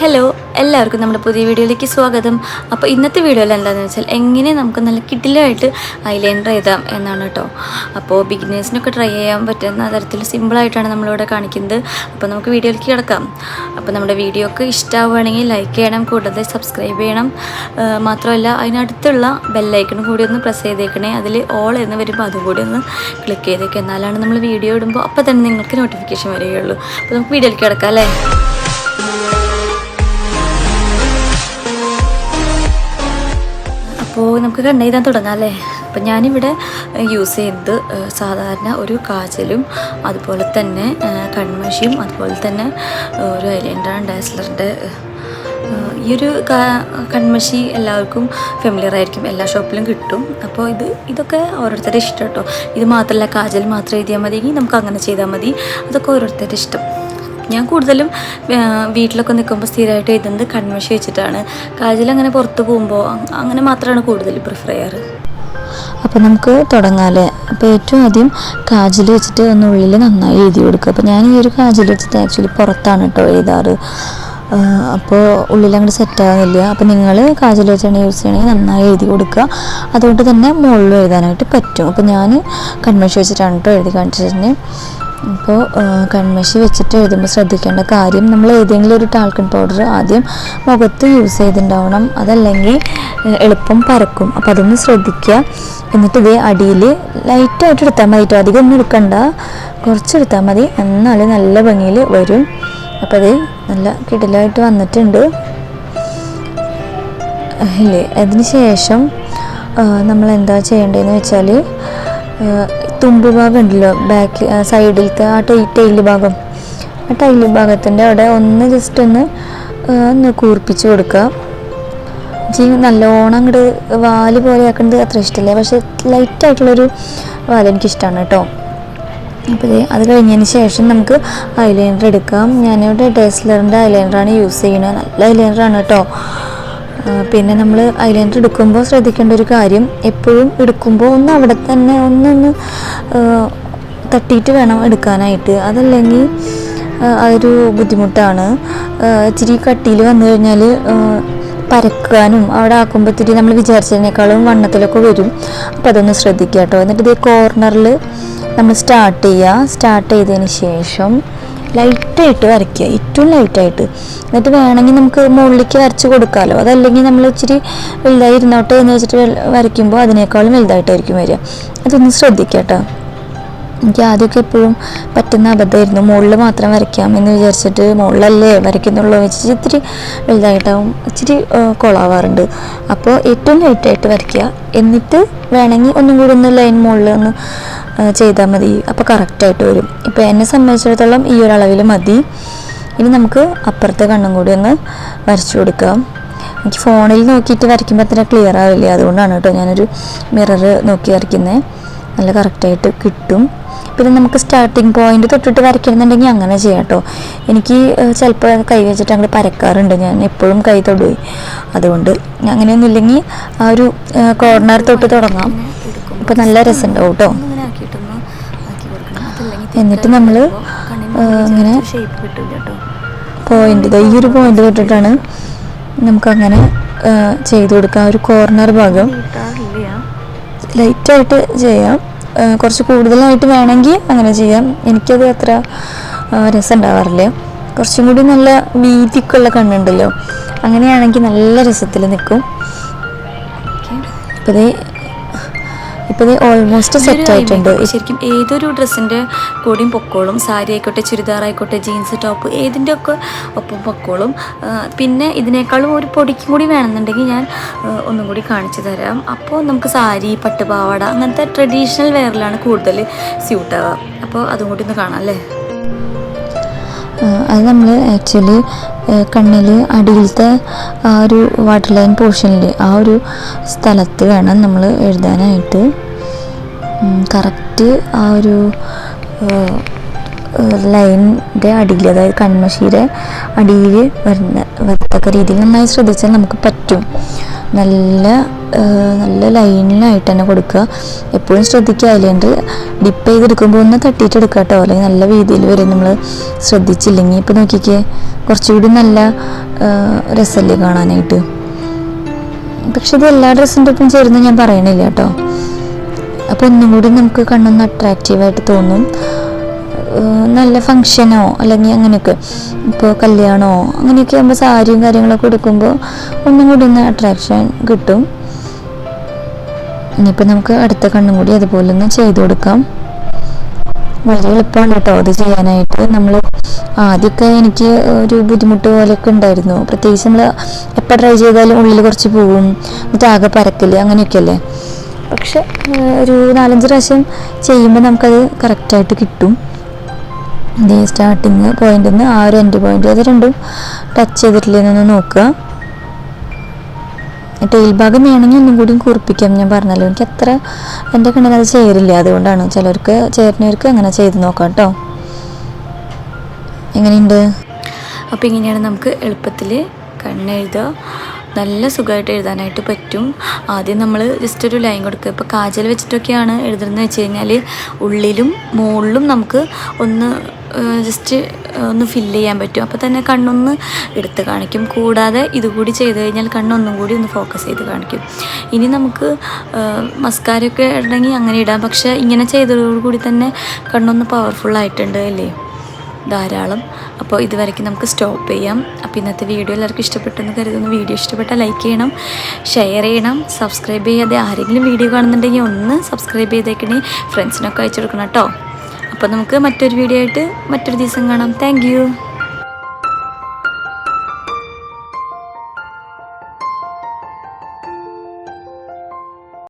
Hello എല്ലാവർക്കും നമ്മുടെ പുതിയ വീഡിയോയിലേക്ക് സ്വാഗതം. അപ്പോൾ ഇന്നത്തെ വീഡിയോയിൽ എന്താണെന്ന് വെച്ചാൽ എങ്ങനെ നമുക്ക് നല്ല കിഡിലായിട്ട് ഐലൈനർ എഴുതാം എന്നാണ് കേട്ടോ അപ്പോൾ ബിഗിനേഴ്സിനൊക്കെ ട്രൈ ചെയ്യാൻ പറ്റുന്ന തരത്തിൽ സിമ്പിളായിട്ടാണ് നമ്മളിവിടെ കാണിക്കുന്നത്. അപ്പോൾ നമുക്ക് വീഡിയോയിലേക്ക് കിടക്കാം. അപ്പോൾ നമ്മുടെ വീഡിയോക്ക് ഇഷ്ടമാവുകയാണെങ്കിൽ ലൈക്ക് ചെയ്യണം കൂടാതെ സബ്സ്ക്രൈബ് ചെയ്യണം. മാത്രമല്ല അതിനടുത്തുള്ള ബെല്ലൈക്കണും കൂടി ഒന്ന് പ്രസ് ചെയ്തേക്കണേ. അതിൽ ഓൾ എന്ന് വരുമ്പോൾ അതുകൂടി ഒന്ന് ക്ലിക്ക് ചെയ്തേക്കുക എന്നാലാണ് നമ്മൾ വീഡിയോ ഇടുമ്പോൾ അപ്പോൾ തന്നെ നിങ്ങൾക്ക് നോട്ടിഫിക്കേഷൻ വരികയുള്ളൂ. അപ്പോൾ നമുക്ക് വീഡിയോയിലേക്ക് കിടക്കാം അല്ലേ? അപ്പോൾ നമുക്ക് കണ്ണെഴുതാൻ തുടങ്ങാം അല്ലേ അപ്പം ഞാനിവിടെ യൂസ് ചെയ്യുന്നത് സാധാരണ ഒരു കാജലും അതുപോലെ തന്നെ കൺമഷിയും അതുപോലെ തന്നെ ഒരു ഐലൻഡാണ് ഡാസ്ലറിന്റെ ഈ ഒരു കൺമഷി എല്ലാവർക്കും ഫെമിലിയർ ആയിരിക്കും. എല്ലാ ഷോപ്പിലും കിട്ടും. അപ്പോൾ ഇത് ഇതൊക്കെ ഓരോരുത്തരുടെ ഇഷ്ടം കേട്ടോ ഇത് മാത്രമല്ല കാജൽ മാത്രം എഴുതിയാൽ മതി. നമുക്ക് അങ്ങനെ ചെയ്താൽ മതി. അതൊക്കെ ഓരോരുത്തരുടെ ഇഷ്ടം. ഞാൻ കൂടുതലും വീട്ടിലൊക്കെ നിൽക്കുമ്പോൾ സ്ഥിരമായിട്ട് എഴുതുന്നത് കൺമഷി വെച്ചിട്ടാണ്. കാജിൽ അങ്ങനെ പുറത്ത് പോകുമ്പോൾ അങ്ങനെ മാത്രമാണ് കൂടുതൽ പ്രിഫർ ചെയ്യാറ്. അപ്പോൾ നമുക്ക് തുടങ്ങാമല്ലേ അപ്പോൾ ഏറ്റവും ആദ്യം കാജിൽ വെച്ചിട്ട് ഒന്ന് ഉള്ളിൽ നന്നായി എഴുതി കൊടുക്കുക. അപ്പോൾ ഞാൻ ഈ ഒരു കാജിൽ വെച്ചിട്ട് ആക്ച്വലി പുറത്താണ് കേട്ടോ എഴുതാറ്. അപ്പോൾ ഉള്ളിൽ സെറ്റ് ആകുന്നില്ല അപ്പോൾ നിങ്ങൾ കാജൽ വെച്ചാണ് യൂസ് ചെയ്യണമെങ്കിൽ നന്നായി എഴുതി കൊടുക്കുക. അതുകൊണ്ട് തന്നെ മുകളിൽ എഴുതാനായിട്ട് പറ്റും. അപ്പോൾ ഞാൻ കൺമഷി വെച്ചിട്ടാണ് കേട്ടോ എഴുതി കാണിച്ചിരുന്നത്. അപ്പോൾ കൺമഷി വെച്ചിട്ട് എഴുതുമ്പോൾ ശ്രദ്ധിക്കേണ്ട കാര്യം നമ്മൾ ഏതെങ്കിലും ഒരു ടാൽക്കൺ പൗഡർ ആദ്യം മുഖത്ത് യൂസ് ചെയ്തിട്ടുണ്ടാവണം അതല്ലെങ്കിൽ എളുപ്പം പരക്കും. അപ്പോൾ അതൊന്ന് ശ്രദ്ധിക്കുക എന്നിട്ട് ഇതേ അടിയിൽ ലൈറ്റായിട്ട് എടുത്താൽ മതി. കേട്ടോ അധികം ഒന്നും എടുക്കണ്ട. കുറച്ച് എടുത്താൽ മതി. എന്നാൽ നല്ല ഭംഗിയിൽ വരും. അപ്പോൾ അത് നല്ല കിടിലായിട്ട് വന്നിട്ടുണ്ട്. ഇല്ലേ അതിന് ശേഷം നമ്മൾ എന്താ ചെയ്യേണ്ടതെന്ന് വെച്ചാൽ തുമ്പ് ഭാഗം ഉണ്ടല്ലോ ബാക്ക് സൈഡിലത്തെ ആ ടൈ ടൈൽ ഭാഗം. ആ ടൈൽ ഭാഗത്തിന്റെ അവിടെ ഒന്ന് ജസ്റ്റ് ഒന്ന് ഒന്ന് കൂർപ്പിച്ച് കൊടുക്കുക. ജി നല്ലോണം അങ്ങോട്ട് വാൽ പോലെ ആക്കുന്നത് അത്ര ഇഷ്ടമല്ല പക്ഷെ ലൈറ്റായിട്ടുള്ളൊരു വാൽ എനിക്കിഷ്ടമാണ് കേട്ടോ. അപ്പോൾ അത് കഴിഞ്ഞതിന് ശേഷം നമുക്ക് ഐലൈനർ എടുക്കാം. ഞാനിവിടെ ഡെസ്ലറിന്റെ ഐലൈനറാണ് യൂസ് ചെയ്യുന്നത്. നല്ല ഐലൈനറാണ് കേട്ടോ. പിന്നെ നമ്മൾ ഐലൈനർ എടുക്കുമ്പോൾ ശ്രദ്ധിക്കേണ്ട ഒരു കാര്യം എപ്പോഴും എടുക്കുമ്പോൾ ഒന്ന് അവിടെ തന്നെ ഒന്നൊന്ന് തട്ടിയിട്ട് വേണം എടുക്കാനായിട്ട്. അതല്ലെങ്കിൽ അതൊരു ബുദ്ധിമുട്ടാണ്. ഇച്ചിരി കട്ടിയിൽ വന്നു കഴിഞ്ഞാൽ പരക്കാനും അവിടെ ആക്കുമ്പോൾ ഇത്തിരി നമ്മൾ വിചാരിച്ചതിനേക്കാളും വണ്ണത്തിലൊക്കെ വരും. അപ്പോൾ അതൊന്ന് ശ്രദ്ധിക്കുക കേട്ടോ എന്നിട്ട് ഇതേ കോർണറിൽ നമ്മൾ സ്റ്റാർട്ട് ചെയ്യുക സ്റ്റാർട്ട് ചെയ്തതിന് ശേഷം ലൈറ്റായിട്ട് വരയ്ക്കുക. ഏറ്റവും ലൈറ്റായിട്ട് എന്നിട്ട് വേണമെങ്കിൽ നമുക്ക് മുകളിലേക്ക് വരച്ച് കൊടുക്കാമല്ലോ അതല്ലെങ്കിൽ നമ്മൾ ഇച്ചിരി വലുതായി ഇരുന്നോട്ടെ എന്ന് വെച്ചിട്ട് വരയ്ക്കുമ്പോൾ അതിനേക്കാളും വലുതായിട്ടായിരിക്കും വരിക. അതൊന്ന് ശ്രദ്ധിക്കാം കേട്ടോ. എനിക്ക് ആദ്യമൊക്കെ എപ്പോഴും പറ്റുന്ന അബദ്ധമായിരുന്നു. മുകളിൽ മാത്രം വരയ്ക്കാം എന്ന് വിചാരിച്ചിട്ട് മുകളിലല്ലേ വരയ്ക്കുന്നുള്ളൂ വെച്ചിട്ട് ഇത്തിരി വലുതായിട്ടാവും ഇച്ചിരി കൊളാവാറുണ്ട്. അപ്പോൾ ഏറ്റവും ലൈറ്റായിട്ട് വരയ്ക്കുക. എന്നിട്ട് വേണമെങ്കിൽ ഒന്നും കൂടി ഒന്ന് ലൈൻ മുകളിൽ ഒന്ന് ചെയ്താൽ മതി. അപ്പോൾ കറക്റ്റായിട്ട് വരും. ഇപ്പോൾ എന്നെ സംബന്ധിച്ചിടത്തോളം ഈ ഒരു മതി. ഇനി നമുക്ക് അപ്പുറത്തെ കണ്ണും കൂടി ഒന്ന് വരച്ചു കൊടുക്കാം. എനിക്ക് ഫോണിൽ നോക്കിയിട്ട് വരയ്ക്കുമ്പോൾ അത്ര ക്ലിയർ ആവില്ല. അതുകൊണ്ടാണ് കേട്ടോ ഞാനൊരു മിറർ നോക്കി വരയ്ക്കുന്നത് നല്ല കറക്റ്റായിട്ട് കിട്ടും. പിന്നെ നമുക്ക് സ്റ്റാർട്ടിങ് പോയിന്റ് തൊട്ടിട്ട് വരയ്ക്കണമെന്നുണ്ടെങ്കിൽ അങ്ങനെ ചെയ്യാം കേട്ടോ എനിക്ക് ചിലപ്പോൾ കൈ വെച്ചിട്ട് അങ്ങോട്ട് പരക്കാറുണ്ട്. ഞാൻ എപ്പോഴും കൈ തൊടുകയും അതുകൊണ്ട് അങ്ങനെയൊന്നും ഇല്ലെങ്കിൽ ആ ഒരു കോർണർ തൊട്ട് തുടങ്ങാം. ഇപ്പം നല്ല രസമുണ്ടാവും കേട്ടോ എന്നിട്ട് നമ്മൾ അങ്ങനെ പോയിന്റ് ഈ ഒരു പോയിന്റ് തൊട്ടിട്ടാണ് നമുക്കങ്ങനെ അങ്ങനെ ചെയ്ത് കൊടുക്കാം ഒരു കോർണർ ഭാഗം ലൈറ്റായിട്ട് ചെയ്യാം. കുറച്ച് കൂടുതലായിട്ട് വേണമെങ്കിൽ അങ്ങനെ ചെയ്യാം. എനിക്കത് അത്ര രസം ഉണ്ടാവാറില്ല കുറച്ചും കൂടി നല്ല വീതിക്കുള്ള കണ്ണുണ്ടല്ലോ. അങ്ങനെയാണെങ്കിൽ നല്ല രസത്തിൽ നിൽക്കും. അപ്പോൾ ദേ ഇപ്പോൾ ഇത് ഓൾമോസ്റ്റ് സെറ്റ് ആയിട്ടുണ്ട്. ശരിക്കും ഏതൊരു ഡ്രസ്സിന്റെ കൂടിയും പൊക്കോളും സാരി ആയിക്കോട്ടെ ചുരിദാർ ആയിക്കോട്ടെ ജീൻസ് ടോപ്പ് ഏതിന്റെ ഒക്കെ ഒപ്പം പൊക്കോളും. പിന്നെ ഇതിനേക്കാളും ഒരു പൊടിക്കും കൂടി വേണമെന്നുണ്ടെങ്കിൽ ഞാൻ ഒന്നും കൂടി കാണിച്ചു തരാം. അപ്പോൾ നമുക്ക് സാരി പട്ടുപാവാട അങ്ങനത്തെ ട്രഡീഷണൽ വെയറിലാണ് കൂടുതൽ സ്യൂട്ടാവുക അപ്പോൾ അതും കൂടി ഒന്ന് കാണാം അല്ലേ? അത് നമ്മൾ ആക്ച്വലി കണ്ണിൽ അടിയിലത്തെ ആ ഒരു വാട്ടർ ലൈൻ പോർഷനിൽ ആ ഒരു സ്ഥലത്ത് വേണം നമ്മൾ എഴുതാനായിട്ട്. കറക്റ്റ് ആ ഒരു ലൈനിന്റെ അടിയിൽ അതായത് കൺമഷിയുടെ അടിയിൽ വരുന്ന വരത്തക്ക രീതിയിൽ നന്നായി ശ്രദ്ധിച്ചാൽ നമുക്ക് പറ്റും. നല്ല നല്ല ലൈനിലായിട്ട് തന്നെ കൊടുക്കുക. എപ്പോഴും ശ്രദ്ധിക്കുക. അതിലേണ്ട് ഡിപ്പ് ചെയ്തെടുക്കുമ്പോൾ ഒന്ന് തട്ടിയിട്ട് എടുക്കുക കേട്ടോ. അല്ലെങ്കിൽ നല്ല രീതിയിൽ വരും. നമ്മൾ ശ്രദ്ധിച്ചില്ലെങ്കിൽ ഇപ്പോൾ നോക്കിക്കേ കുറച്ചുകൂടി നല്ല രസമല്ലേ കാണാനായിട്ട്. പക്ഷെ ഇത് എല്ലാ ഡ്രസ്സിന്റെ ഒപ്പം ചേരുന്ന ഞാൻ പറയണില്ല കേട്ടോ. അപ്പോൾ ഒന്നും കൂടി നമുക്ക് കണ്ണൊന്ന് അട്രാക്റ്റീവായിട്ട് തോന്നും. നല്ല ഫങ്ഷനോ അല്ലെങ്കിൽ അങ്ങനെയൊക്കെ ഇപ്പോൾ കല്യാണമോ അങ്ങനെയൊക്കെ ആകുമ്പോൾ സാരിയും കാര്യങ്ങളൊക്കെ എടുക്കുമ്പോൾ ഒന്നും കൂടി ഒന്ന് അട്രാക്ഷൻ കിട്ടും. ഇനിയിപ്പോൾ നമുക്ക് അടുത്ത കണ്ണും കൂടി അതുപോലെ ഒന്ന് ചെയ്ത് കൊടുക്കാം. വളരെ എളുപ്പമാണ് കേട്ടോ അത് ചെയ്യാനായിട്ട്. നമ്മൾ ആദ്യമൊക്കെ എനിക്ക് ഒരു ബുദ്ധിമുട്ട് പോലെയൊക്കെ ഉണ്ടായിരുന്നു. പ്രത്യേകിച്ച് നമ്മൾ എപ്പോൾ ട്രൈ ചെയ്താലും ഉള്ളിൽ കുറച്ച് പോവും. എന്നിട്ട് ആകെ പരക്കൽ അങ്ങനെയൊക്കെ അല്ലേ? പക്ഷെ ഒരു നാലഞ്ച് പ്രാവശ്യം ചെയ്യുമ്പോൾ നമുക്കത് കറക്റ്റായിട്ട് കിട്ടും. ഇതേ സ്റ്റാർട്ടിങ് പോയിന്റിൽ നിന്ന് ആ ഒരു എൻഡ് പോയിന്റ് അത് രണ്ടും ടച്ച് ചെയ്തിട്ടില്ലെന്നൊന്ന് നോക്കുക. ടെയിൽ ഭാഗം വേണമെങ്കിൽ ഒന്നും കൂടി കുറിപ്പിക്കാം ഞാൻ പറഞ്ഞല്ലോ. എനിക്ക് അത്ര എന്റെ കണ്ണിൽ അത് ചേരില്ല. അതുകൊണ്ടാണ് ചിലർക്ക് ചേരുന്നവർക്ക് അങ്ങനെ ചെയ്ത് നോക്കാം കേട്ടോ. എങ്ങനെയുണ്ട്? അപ്പോൾ ഇങ്ങനെയാണ് നമുക്ക് എളുപ്പത്തിൽ കണ്ണെഴുതുക നല്ല സുഖമായിട്ട് എഴുതാനായിട്ട് പറ്റും. ആദ്യം നമ്മൾ ജസ്റ്റ് ഒരു ലൈൻ കൊടുക്കുക. ഇപ്പോൾ കാജൽ വെച്ചിട്ടൊക്കെയാണ് എഴുതുന്നത് വെച്ച് കഴിഞ്ഞാൽ ഉള്ളിലും മുകളിലും നമുക്ക് ഒന്ന് ജസ്റ്റ് ഒന്ന് ഫില്ല് ചെയ്യാൻ പറ്റും. അപ്പോൾ തന്നെ കണ്ണൊന്ന് എടുത്ത് കാണിക്കും. കൂടാതെ ഇതുകൂടി ചെയ്ത് കഴിഞ്ഞാൽ കണ്ണൊന്നും കൂടി ഒന്ന് ഫോക്കസ് ചെയ്ത് കാണിക്കും. ഇനി നമുക്ക് മസ്കാരൊക്കെ ഇടണമെങ്കിൽ അങ്ങനെ ഇടാം. പക്ഷേ ഇങ്ങനെ ചെയ്തതോടുകൂടി തന്നെ കണ്ണൊന്ന് പവർഫുള്ളായിട്ടുണ്ട് അല്ലേ? ധാരാളം. അപ്പോൾ ഇതുവരയ്ക്ക് നമുക്ക് സ്റ്റോപ്പ് ചെയ്യാം. അപ്പോൾ ഇന്നത്തെ വീഡിയോ എല്ലാവർക്കും ഇഷ്ടപ്പെട്ടെന്ന് കരുതുന്നു. വീഡിയോ ഇഷ്ടപ്പെട്ടാൽ ലൈക്ക് ചെയ്യണം ഷെയർ ചെയ്യണം സബ്സ്ക്രൈബ് ചെയ്യാതെ ആരെങ്കിലും വീഡിയോ കാണുന്നുണ്ടെങ്കിൽ ഒന്ന് സബ്സ്ക്രൈബ് ചെയ്തേക്കണേ ഫ്രണ്ട്സിനൊക്കെ അയച്ചു കൊടുക്കണം കേട്ടോ. അപ്പോൾ നമുക്ക് മറ്റൊരു വീഡിയോ ആയിട്ട് മറ്റൊരു ദിവസം കാണാം. താങ്ക്